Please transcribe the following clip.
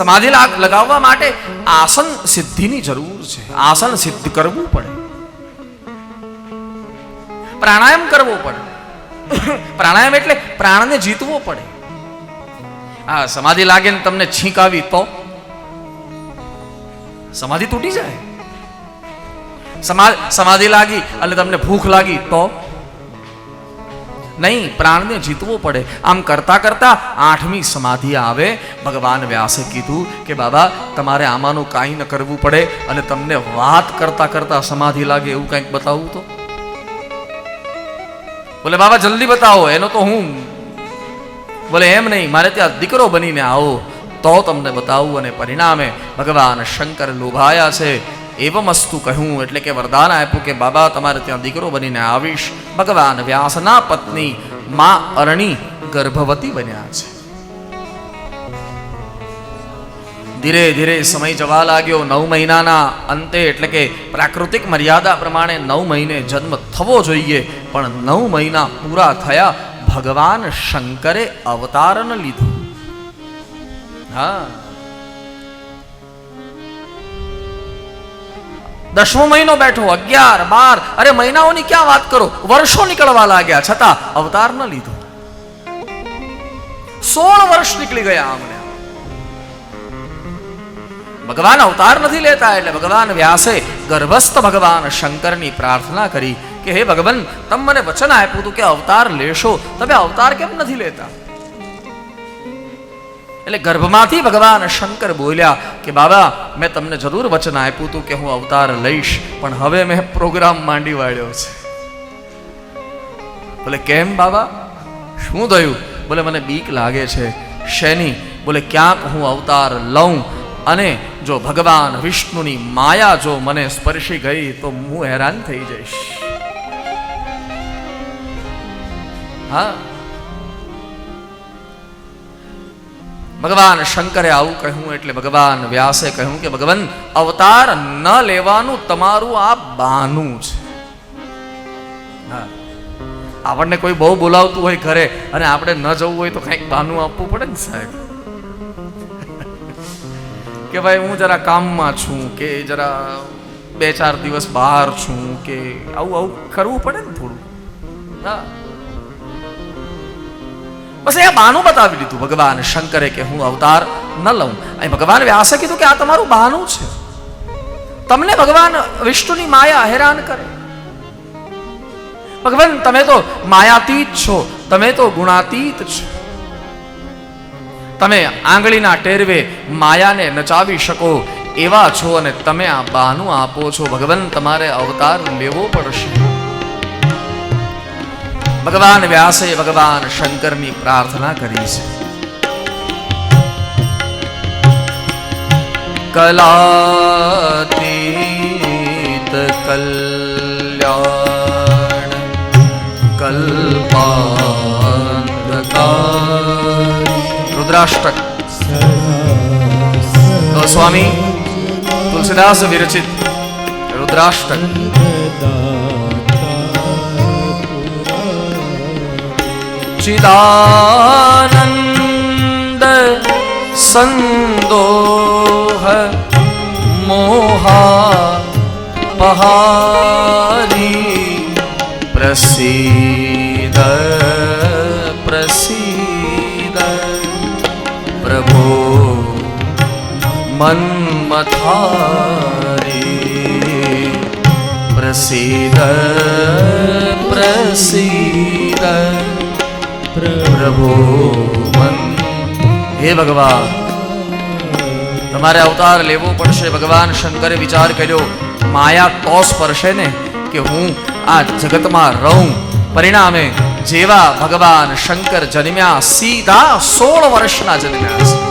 સમાધિ લગાવવા માટે આસન સિદ્ધિની જરૂર છે. આસન સિદ્ધ કરવું પડે. પ્રાણાયામ કરવો પડે. પ્રાણાયામ એટલે પ્રાણને જીતવો પડે. આ સમાધિ લાગે ને તમને છીંક આવી તો? સમાધિ તૂટી જાય. સમાધિ લાગી એટલે તમને ભૂખ લાગી તો? નહીં, પ્રાણને જીતવો પડે. આમ કરતા કરતા આઠમી સમાધિ આવે. ભગવાન વ્યાસે કીધું કે, બાબા, તમારે આમાંનું કાંઈ ન કરવું પડે અને તમને વાત કરતા કરતા સમાધિ લાગે એવું કંઈક બતાવું તો? બોલે, બાબા, જલ્દી બતાવો, એનો તો હું. બોલે, એમ નહીં, મારે ત્યાં દીકરો બનીને આવો, તો તમને બતાવું અને પરિણામે ભગવાન શંકર લોભાયા છે. એવમ અસ્તુ કહ્યું, એટલે કે વરદાન આપ્યું કે, બાબા, તમારે ત્યાં દીકરો બનીને આવીશ. ભગવાન વ્યાસના પત્ની મા અરણી ગર્ભવતી બન્યા છે. ધીરે ધીરે સમય જવા લાગ્યો. નવ મહિનાના અંતે, એટલે કે પ્રાકૃતિક મર્યાદા પ્રમાણે નવ મહિને જન્મ થવો જોઈએ, પણ નવ મહિના પૂરા થયા ભગવાન શંકરે અવતારણ લીધું. હા. દસમો મહિનો બેઠો, અગિયાર, બાર, અરે મહિનાઓની ક્યાં વાત કરો? વર્ષો નીકળવા લાગ્યા, છતાં અવતાર ન લીધો. સોળ વર્ષ નીકળી ગયા અમને ભગવાન અવતાર નથી લેતા એટલે ભગવાન વ્યાસે ગર્ભસ્થ ભગવાન શંકરની પ્રાર્થના કરી કે, હે ભગવાન, તમે મને વચન આપ્યું હતું કે અવતાર લેશો, તમે અવતાર કેમ નથી લેતા? એટલે ગર્ભમાંથી ભગવાન શંકર બોલ્યા કે, બાબા, મેં તમને જરૂર વચન આપ્યું હતું કે હું અવતાર લઈશ, પણ હવે મેં પ્રોગ્રામ માંડી વાળ્યો છે. બોલે, કેમ બાબા? શું થયું? બોલે, મને બીક લાગે છે, શેની? બોલે, ક્યાંક હું અવતાર લઉં અને જો ભગવાન વિષ્ણુની માયા જો મને સ્પર્શી ગઈ, તો હું હેરાન થઈ જઈશ. હા ભગવાન શંકરે આવું કહ્યું એટલે ભગવાન વ્યાસે કહ્યું કે ભગવાન, અવતાર ન લેવાનું તમારું આ બાનું છે. આપણને કોઈ બહુ બોલાવતું હોય ઘરે અને આપણે ન જવું હોય તો કંઈક બાનું આપવું પડે ને સાહેબ? કે ભાઈ, હું જરા કામમાં છું કે જરા બે ચાર દિવસ બહાર છું કે આવું આવું કરવું પડે ને થોડું. હા. બસ એ બાનું બતાવી દીધું ભગવાન શંકરે કે હું અવતાર ન લઉં. અહીં ભગવાન વ્યાસે કીધું કે આ તમારું બાનું છે. તમને ભગવાન વિષ્ણુની માયા હેરાન કરે. ભગવાન, તમે તો માયાતીત છો, તમે તો ગુણાતીત છો. તમે આંગળીના ટેરવે માયાને નચાવી શકો એવા છો અને તમે આ બહાનું આપો છો. ભગવાન, તમારે અવતાર લેવો પડશે. ભગવાન વ્યાસે, ભગવાન શંકરની પ્રાર્થના કરી છે. કલાતીત કલ્યાણ કલ્પાંતકારી રુદ્રાષ્ટક ગોસ્વામી તુલસીદાસ વિરચિત રુદ્રાષ્ટક चिदानन्द सन्दोह मोहा पहारी प्रसीद प्रसीद प्रभो मन्मथारी प्रसीद प्रसीद પ્રભુ હે ભગવાન, તમારે અવતાર લેવો પડશે. ભગવાન શંકરે વિચાર કર્યો, માયા તો સ્પર્શે ને, કે હું આ જગતમાં રહું. પરિણામે જેવા ભગવાન શંકર જન્મ્યા, સીધા સોળ વર્ષના જન્મ્યા છે.